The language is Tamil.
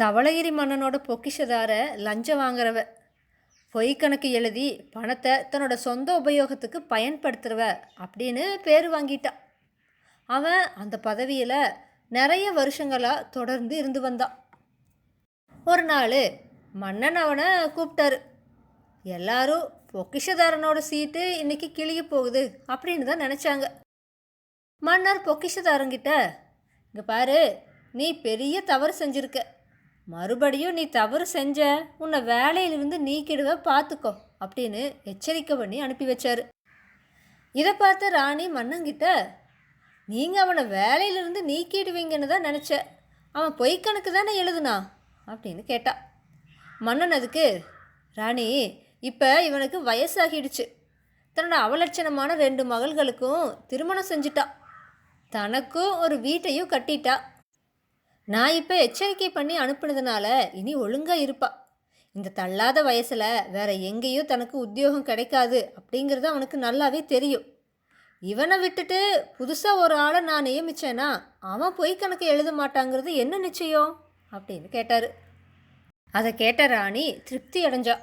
தவளகிரி மன்னனோட பொக்கிஷதார லஞ்சம் வாங்குறவ. பொய் கணக்கு எழுதி பணத்தை தன்னோட சொந்த உபயோகத்துக்கு பயன்படுத்துறவ அப்படின்னு பேர் வாங்கிட்டான். அவன் அந்த பதவியில் நிறைய வருஷங்களாக தொடர்ந்து இருந்து வந்தான். ஒரு நாள் மன்னன் அவனை கூப்பிட்டாரு. எல்லாரும் பொக்கிஷதாரனோட சீட்டு இன்னைக்கு கிளிய போகுது அப்படின்னு தான் நினச்சாங்க. மன்னர் பொக்கிஷதாரங்கிட்ட இங்கே பாரு நீ பெரிய தவறு செஞ்சுருக்க. மறுபடியும் நீ தவறு செஞ்ச உன்னை வேலையிலிருந்து நீக்கிடுவ பார்த்துக்கோ அப்படின்னு எச்சரிக்கை பண்ணி அனுப்பி வச்சாரு. இதை பார்த்த ராணி மன்னங்கிட்ட நீங்கள் அவனை வேலையிலிருந்து நீக்கிடுவீங்கன்னு தான் நினச்ச. அவன் பொய்க்கணக்கு தானே எழுதுனா? அப்படின்னு கேட்டா. மன்னன் அதுக்கு ராணி இப்போ இவனுக்கு வயசாகிடுச்சு. தன்னோட அவலட்சணமான ரெண்டு மகள்களுக்கும் திருமணம் செஞ்சிட்டா. தனக்கும் ஒரு வீட்டையும் கட்டிட்டா. நான் இப்போ எச்சரிக்கை பண்ணி அனுப்புனதுனால இனி ஒழுங்காக இருப்பா. இந்த தள்ளாத வயசில் வேற எங்கேயும் தனக்கு உத்தியோகம் கிடைக்காது அப்படிங்கிறது அவனுக்கு நல்லாவே தெரியும். இவனை விட்டுட்டு புதுசாக ஒரு ஆளை நான் நியமித்தேன்னா அவன் பொய் கணக்கு எழுத மாட்டாங்கிறது என்ன நிச்சயம்? அப்படின்னு கேட்டார். அதை கேட்ட ராணி திருப்தி அடைஞ்சா.